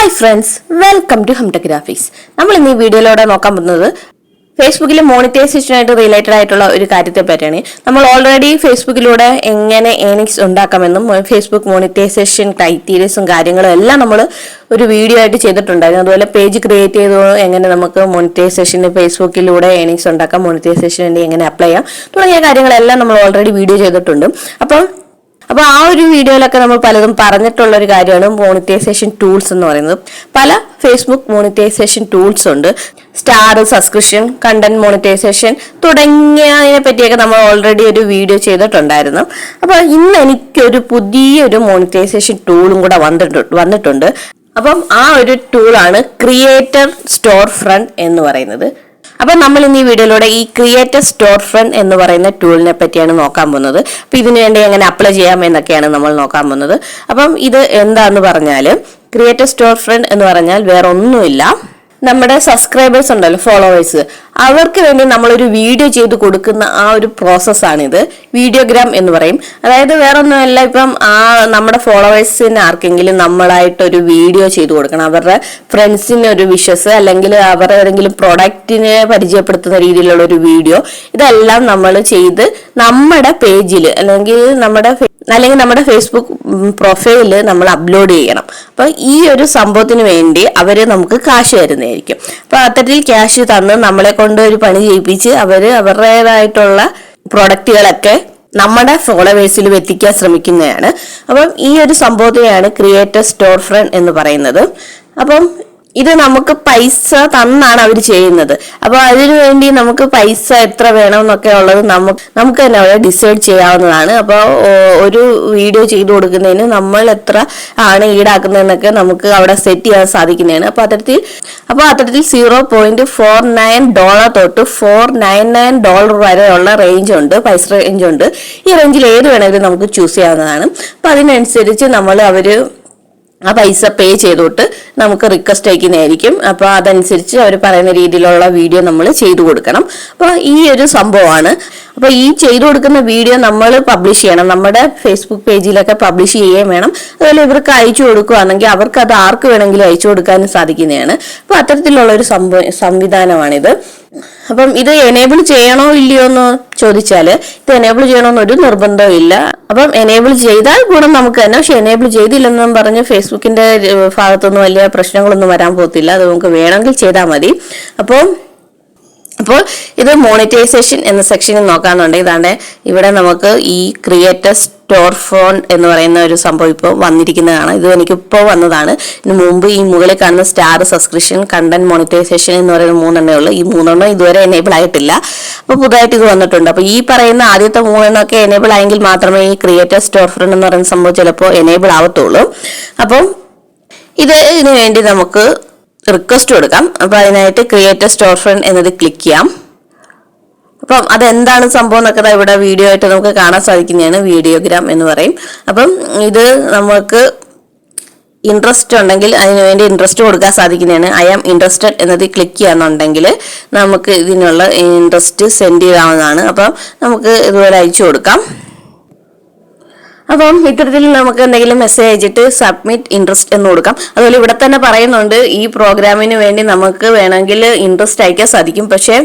Hi friends welcome to ഹംടെക് graphics നമ്മൾ ഇന്ന് ഈ വീഡിയോയിലൂടെ നോക്കാൻ പോകുന്നത് ഫേസ്ബുക്കിൽ മോണിറ്റൈസേഷനായിട്ട് റിലേറ്റഡ് ആയിട്ടുള്ള ഒരു കാര്യത്തെ പറ്റിയാണ്. നമ്മൾ ഓൾറെഡി ഫേസ്ബുക്കിലൂടെ എങ്ങനെ ഏണിങ്സ് ഉണ്ടാക്കാമെന്നും ഫേസ്ബുക്ക് മോണിറ്റൈസേഷൻ ക്രൈറ്റീരിയസും കാര്യങ്ങളും എല്ലാം നമ്മൾ ഒരു വീഡിയോ ആയിട്ട് ചെയ്തിട്ടുണ്ടായിരുന്നു. അതുപോലെ പേജ് ക്രിയേറ്റ് ചെയ്ത് എങ്ങനെ നമുക്ക് മോണിറ്റൈസേഷന് ഫേസ്ബുക്കിലൂടെ ഏണിങ്സ് ഉണ്ടാക്കാം മോണിറ്റൈസേഷൻ വേണ്ടി എങ്ങനെ അപ്ലൈ ചെയ്യാം തുടങ്ങിയ കാര്യങ്ങളെല്ലാം നമ്മൾ ഓൾറെഡി വീഡിയോ ചെയ്തിട്ടുണ്ട്. അപ്പം അപ്പോൾ ആ ഒരു വീഡിയോയിലൊക്കെ നമ്മൾ പലതും പറഞ്ഞിട്ടുള്ള ഒരു കാര്യമാണ് മോണിറ്റൈസേഷൻ ടൂൾസ് എന്ന് പറയുന്നത്. പല ഫേസ്ബുക്ക് മോണിറ്റൈസേഷൻ ടൂൾസ് ഉണ്ട്. സ്റ്റാർ സബ്സ്ക്രിപ്ഷൻ കണ്ടന്റ് മോണിറ്റൈസേഷൻ തുടങ്ങിയതിനെ പറ്റിയൊക്കെ നമ്മൾ ഓൾറെഡി ഒരു വീഡിയോ ചെയ്തിട്ടുണ്ടായിരുന്നു. അപ്പോൾ ഇന്ന് എനിക്കൊരു പുതിയൊരു മോണിറ്റൈസേഷൻ ടൂളും കൂടെ വന്നിട്ടുണ്ട് വന്നിട്ടുണ്ട്. അപ്പം ആ ഒരു ടൂളാണ് ക്രിയേറ്റർ സ്റ്റോർ ഫ്രണ്ട് എന്ന് പറയുന്നത്. അപ്പൊ നമ്മൾ ഇന്ന് ഈ വീഡിയോയിലൂടെ ഈ ക്രിയേറ്റർ സ്റ്റോർ ഫ്രണ്ട് എന്ന് പറയുന്ന ടൂളിനെ പറ്റിയാണ് നോക്കാൻ പോകുന്നത്. അപ്പൊ ഇതിനു വേണ്ടി എങ്ങനെ അപ്ലൈ ചെയ്യാം എന്നൊക്കെയാണ് നമ്മൾ നോക്കാൻ പോകുന്നത്. അപ്പം ഇത് എന്താന്ന് പറഞ്ഞാൽ ക്രിയേറ്റർ സ്റ്റോർ ഫ്രണ്ട് എന്ന് പറഞ്ഞാൽ വേറെ ഒന്നുമില്ല നമ്മുടെ സബ്സ്ക്രൈബേഴ്സ് ഉണ്ടല്ലോ ഫോളോവേഴ്സ് അവർക്ക് വേണ്ടി നമ്മളൊരു വീഡിയോ ചെയ്ത് കൊടുക്കുന്ന ആ ഒരു പ്രോസസ്സാണിത് വീഡിയോഗ്രാം എന്ന് പറയും. അതായത് വേറൊന്നുമല്ല ഇപ്പം ആ നമ്മുടെ ഫോളോവേഴ്സിന് ആർക്കെങ്കിലും നമ്മളായിട്ട് ഒരു വീഡിയോ ചെയ്ത് കൊടുക്കണം. അവരുടെ ഫ്രണ്ട്സിന് ഒരു വിഷസ് അല്ലെങ്കിൽ അവരുടെ ഏതെങ്കിലും പ്രൊഡക്റ്റിനെ പരിചയപ്പെടുത്തുന്ന രീതിയിലുള്ള ഒരു വീഡിയോ ഇതെല്ലാം നമ്മൾ ചെയ്ത് നമ്മുടെ പേജിൽ അല്ലെങ്കിൽ നമ്മുടെ അല്ലെങ്കിൽ നമ്മുടെ ഫേസ്ബുക്ക് പ്രൊഫൈലിൽ നമ്മൾ അപ്ലോഡ് ചെയ്യണം. അപ്പോൾ ഈ ഒരു സംഭവത്തിന് വേണ്ടി അവർ നമുക്ക് കാശ് തരുന്നതായിരിക്കും. അപ്പോൾ അത്തരത്തിൽ ക്യാഷ് തന്ന് നമ്മളെ കൊണ്ട് ഒരു പണി ചെയ്യിപ്പിച്ച് അവർ അവരുടേതായിട്ടുള്ള പ്രൊഡക്റ്റുകളൊക്കെ നമ്മുടെ ഫോളോവേഴ്സിൽ എത്തിക്കാൻ ശ്രമിക്കുന്നതാണ്. അപ്പം ഈ ഒരു സംഭവത്തെയാണ് ക്രിയേറ്റർ സ്റ്റോർ ഫ്രണ്ട് എന്ന് പറയുന്നത്. അപ്പം ഇത് നമുക്ക് പൈസ തന്നാണ് അവർ ചെയ്യുന്നത്. അപ്പൊ അതിനു വേണ്ടി നമുക്ക് പൈസ എത്ര വേണം എന്നൊക്കെ ഉള്ളത് നമുക്ക് നമുക്ക് തന്നെ അവിടെ ഡിസൈഡ് ചെയ്യാവുന്നതാണ്. അപ്പോൾ ഒരു വീഡിയോ ചെയ്തു കൊടുക്കുന്നതിന് നമ്മൾ എത്ര ആണ് ഈടാക്കുന്നതെന്നൊക്കെ നമുക്ക് അവിടെ സെറ്റ് ചെയ്യാൻ സാധിക്കുന്നതാണ്. അപ്പൊ അത്തരത്തിൽ അപ്പോൾ അത്തരത്തിൽ zero point four nine dollar തൊട്ട് ഫോർ നയൻ നയൻ ഡോളർ വരെയുള്ള റേഞ്ച് ഉണ്ട് പൈസ റേഞ്ച് ഉണ്ട്. ഈ റേഞ്ചിൽ ഏത് വേണമെങ്കിലും നമുക്ക് ചൂസ് ചെയ്യാവുന്നതാണ്. അപ്പൊ അതിനനുസരിച്ച് നമ്മൾ അവർ ആ പൈസ പേ ചെയ്തോട്ട് നമുക്ക് റിക്വസ്റ്റ് അയക്കുന്നതായിരിക്കും. അപ്പോൾ അതനുസരിച്ച് അവർ പറയുന്ന രീതിയിലുള്ള വീഡിയോ നമ്മൾ ചെയ്തു കൊടുക്കണം. അപ്പോൾ ഈ ഒരു സംഭവമാണ്. അപ്പോൾ ഈ ചെയ്തു കൊടുക്കുന്ന വീഡിയോ നമ്മൾ പബ്ലിഷ് ചെയ്യണം. നമ്മുടെ ഫേസ്ബുക്ക് പേജിലൊക്കെ പബ്ലിഷ് ചെയ്യുകയും വേണം. അതുപോലെ ഇവർക്ക് അയച്ചു കൊടുക്കുകയാണെങ്കിൽ അവർക്ക് അത് ആർക്ക് വേണമെങ്കിലും അയച്ചു കൊടുക്കാനും സാധിക്കുന്നതാണ്. അപ്പോൾ അത്തരത്തിലുള്ള ഒരു സംവിധാനമാണിത്. അപ്പം ഇത് എനേബിൾ ചെയ്യണോ ഇല്ലയോ എന്ന് ചോദിച്ചാൽ ഇത് എനേബിൾ ചെയ്യണമെന്ന് ഒരു നിർബന്ധവും ഇല്ല. അപ്പം എനേബിൾ ചെയ്താൽ ഗുണം നമുക്ക് തന്നെ. പക്ഷെ എനേബിൾ ചെയ്തില്ലെന്നും പറഞ്ഞ് ഫേസ്ബുക്കിന്റെ ഭാഗത്തൊന്നും വലിയ പ്രശ്നങ്ങളൊന്നും വരാൻ പോകത്തില്ല. അത് നമുക്ക് വേണമെങ്കിൽ ചെയ്താൽ മതി. അപ്പോൾ അപ്പോൾ ഇത് മോണിറ്റൈസേഷൻ എന്ന സെക്ഷനിൽ നോക്കാന്നുണ്ടെങ്കിൽ ഇതാണ് ഇവിടെ നമുക്ക് ഈ ക്രിയേറ്റർ സ്റ്റോർ ഫോൺ എന്ന് പറയുന്ന ഒരു സംഭവം ഇപ്പോൾ വന്നിരിക്കുന്നതാണ്. ഇത് എനിക്കിപ്പോൾ വന്നതാണ്. ഇതിന് മുമ്പ് ഈ മുകളിൽ കാണുന്ന സ്റ്റാർ സബ്സ്ക്രിപ്ഷൻ കണ്ടന്റ് മോണിറ്റൈസേഷൻ എന്ന് പറയുന്ന മൂന്നെണ്ണേ ഉള്ളൂ. ഈ മൂന്നെണ്ണം ഇതുവരെ എനേബിൾ ആയിട്ടില്ല. അപ്പോൾ പുതുതായിട്ട് ഇത് വന്നിട്ടുണ്ട്. അപ്പോൾ ഈ പറയുന്ന ആദ്യത്തെ മൂന്നെണ്ണമൊക്കെ എനേബിൾ ആയെങ്കിൽ മാത്രമേ ഈ ക്രിയേറ്റർ സ്റ്റോർ ഫ്രണ്ട് എന്ന് പറയുന്ന സംഭവം ചിലപ്പോൾ എനേബിൾ ആവത്തുള്ളൂ. അപ്പം ഇത് ഇതിനു വേണ്ടി നമുക്ക് റിക്വസ്റ്റ് കൊടുക്കാം. അപ്പോൾ അതിനായിട്ട് ക്രിയേറ്റർ സ്റ്റോർ ഫ്രണ്ട് എന്നത് ക്ലിക്ക് ചെയ്യാം. അപ്പം അതെന്താണ് സംഭവം എന്നൊക്കെ ഇവിടെ വീഡിയോ ആയിട്ട് നമുക്ക് കാണാൻ സാധിക്കുന്നതാണ് വീഡിയോഗ്രാം എന്ന് പറയും. അപ്പം ഇത് നമുക്ക് ഇൻട്രസ്റ്റ് ഉണ്ടെങ്കിൽ അതിന് വേണ്ടി ഇൻട്രസ്റ്റ് കൊടുക്കാൻ സാധിക്കുന്നതാണ്. ഐ ആം ഇൻട്രസ്റ്റഡ് എന്നത് ക്ലിക്ക് ചെയ്യാന്നുണ്ടെങ്കിൽ നമുക്ക് ഇതിനുള്ള ഇൻട്രസ്റ്റ് സെൻഡ് ചെയ്യാവുന്നതാണ് അപ്പം നമുക്ക് ഇതുപോലെ അയച്ചു കൊടുക്കാം. അപ്പം ഇത്തരത്തിൽ നമുക്ക് എന്തെങ്കിലും മെസ്സേജ് അയച്ചിട്ട് സബ്മിറ്റ് ഇൻട്രസ്റ്റ് എന്ന് കൊടുക്കാം. അതുപോലെ ഇവിടെ തന്നെ പറയുന്നുണ്ട് ഈ പ്രോഗ്രാമിന് വേണ്ടി നമുക്ക് വേണമെങ്കിൽ ഇൻട്രസ്റ്റ് അയക്കാൻ സാധിക്കും. പക്ഷേ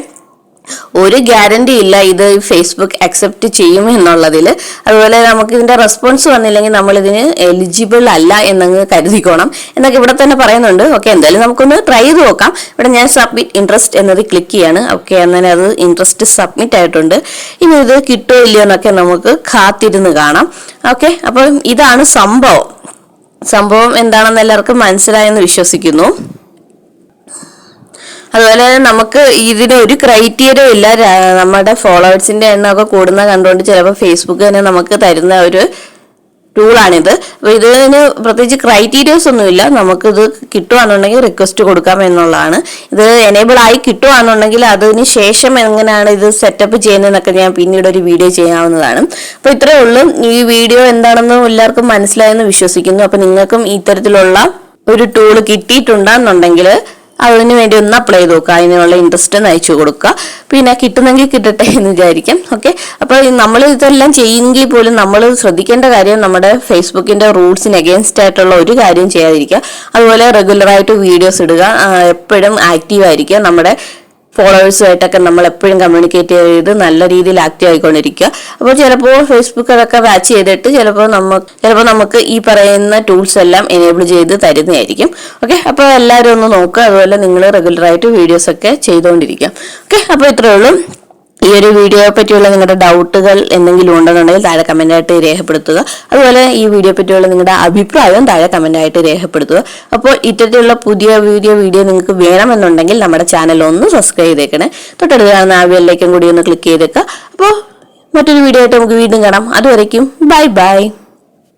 ഒരു ഗ്യാരണ്ടി ഇല്ല ഇത് ഫേസ്ബുക്ക് അക്സെപ്റ്റ് ചെയ്യും എന്നുള്ളതിൽ അതുപോലെ നമുക്ക് ഇതിന്റെ റെസ്പോൺസ് വന്നില്ലെങ്കിൽ നമ്മൾ ഇതിന് എലിജിബിൾ അല്ല എന്നങ്ങ് കരുതിക്കോണം. എന്നൊക്കെ ഇവിടെ തന്നെ പറയുന്നുണ്ട്. ഓക്കെ എന്തായാലും നമുക്കൊന്ന് ട്രൈ ചെയ്ത് നോക്കാം. ഇവിടെ ഞാൻ സബ്മിറ്റ് ഇൻട്രസ്റ്റ് എന്നത് ക്ലിക്ക് ചെയ്യാണ്. ഓക്കെ അങ്ങനെ അത് ഇൻട്രസ്റ്റ് സബ്മിറ്റ് ആയിട്ടുണ്ട്. ഇനി ഇത് കിട്ടോ ഇല്ലയോ എന്നൊക്കെ നമുക്ക് കാത്തിരുന്ന് കാണാം. ഓക്കെ അപ്പം ഇതാണ് സംഭവം. സംഭവം എന്താണെന്ന് എല്ലാവർക്കും മനസ്സിലായെന്ന് വിശ്വസിക്കുന്നു. അതുപോലെ തന്നെ നമുക്ക് ഇതിന് ഒരു ക്രൈറ്റീരിയ ഇല്ല. നമ്മുടെ ഫോളോവേഴ്സിന്റെ എണ്ണമൊക്കെ കൂടുന്ന കണ്ടുകൊണ്ട് ചിലപ്പോൾ ഫേസ്ബുക്ക് തന്നെ നമുക്ക് തരുന്ന ഒരു ടൂളാണിത് അപ്പൊ ഇതിന് പ്രത്യേകിച്ച് ക്രൈറ്റീരിയസ് ഒന്നുമില്ല. നമുക്കിത് കിട്ടുകയാണെന്നുണ്ടെങ്കിൽ റിക്വസ്റ്റ് കൊടുക്കാം എന്നുള്ളതാണ്. ഇത് എനേബിൾ ആയി കിട്ടുകയാണെന്നുണ്ടെങ്കിൽ അതിന് ശേഷം എങ്ങനെയാണ് ഇത് സെറ്റപ്പ് ചെയ്യുന്നതെന്നൊക്കെ ഞാൻ പിന്നീട് ഒരു വീഡിയോ ചെയ്യാവുന്നതാണ്. അപ്പോൾ ഇത്രയേ ഉള്ളൂ. ഈ വീഡിയോ എന്താണെന്ന് എല്ലാവർക്കും മനസ്സിലായെന്ന് വിശ്വസിക്കുന്നു. അപ്പോൾ നിങ്ങൾക്കും ഇത്തരത്തിലുള്ള ഒരു ടൂൾ കിട്ടിയിട്ടുണ്ടെന്നുണ്ടെങ്കിൽ അതിന് വേണ്ടി ഒന്ന് അപ്ലൈ ചെയ്ത് നോക്കുക അതിനുള്ള ഇൻട്രസ്റ്റ് ഒന്ന് അയച്ചു കൊടുക്കുക. പിന്നെ കിട്ടുന്നെങ്കിൽ കിട്ടട്ടെ എന്ന് വിചാരിക്കാം. ഓക്കെ അപ്പോൾ നമ്മൾ ഇതെല്ലാം ചെയ്യുമെങ്കിൽ പോലും നമ്മൾ ശ്രദ്ധിക്കേണ്ട കാര്യം നമ്മുടെ ഫേസ്ബുക്കിന്റെ റൂൾസിന് അഗേൻസ്റ്റ് ആയിട്ടുള്ള ഒരു കാര്യം ചെയ്യാതിരിക്കുക. അതുപോലെ റെഗുലറായിട്ട് വീഡിയോസ് ഇടുക. എപ്പോഴും ആക്റ്റീവ് ആയിരിക്കുക. നമ്മുടെ ഫോളോവേഴ്സുമായിട്ടൊക്കെ നമ്മൾ എപ്പോഴും കമ്മ്യൂണിക്കേറ്റ് ചെയ്ത് നല്ല രീതിയിൽ ആക്റ്റീവ് ആയിക്കൊണ്ടിരിക്കുക. അപ്പോൾ ചിലപ്പോൾ ഫേസ്ബുക്ക് അതൊക്കെ വാച്ച് ചെയ്തിട്ട് ചിലപ്പോൾ നമുക്ക് ചിലപ്പോൾ നമുക്ക് ഈ പറയുന്ന ടൂൾസ് എല്ലാം എനേബിൾ ചെയ്ത് തരുന്നതായിരിക്കും. ഓക്കെ അപ്പോൾ എല്ലാവരും ഒന്ന് നോക്കുക. അതുപോലെ നിങ്ങൾ റെഗുലറായിട്ട് വീഡിയോസ് ഒക്കെ ചെയ്തുകൊണ്ടിരിക്കുക ഓക്കെ അപ്പോൾ ഇത്രയേ ഉള്ളൂ. ഈ ഒരു വീഡിയോയെ പറ്റിയുള്ള നിങ്ങളുടെ ഡൗട്ടുകൾ എന്തെങ്കിലും ഉണ്ടെന്നുണ്ടെങ്കിൽ താഴെ കമന്റ് ആയിട്ട് രേഖപ്പെടുത്തുക. അതുപോലെ ഈ വീഡിയോ പറ്റിയുള്ള നിങ്ങളുടെ അഭിപ്രായവും താഴെ കമന്റ് ആയിട്ട് രേഖപ്പെടുത്തുക. അപ്പോൾ ഇത്തരത്തിലുള്ള പുതിയ വീഡിയോ വീഡിയോ നിങ്ങൾക്ക് വേണമെന്നുണ്ടെങ്കിൽ നമ്മുടെ ചാനൽ ഒന്ന് സബ്സ്ക്രൈബ് ചെയ്തേക്കണേ. തൊട്ടടുത്ത് കാണുന്ന ആ ബെല്ലേക്കും കൂടി ഒന്ന് ക്ലിക്ക് ചെയ്തേക്കുക. അപ്പോൾ മറ്റൊരു വീഡിയോ ആയിട്ട് നമുക്ക് വീണ്ടും കാണാം. അതുവരയ്ക്കും ബൈ ബൈ.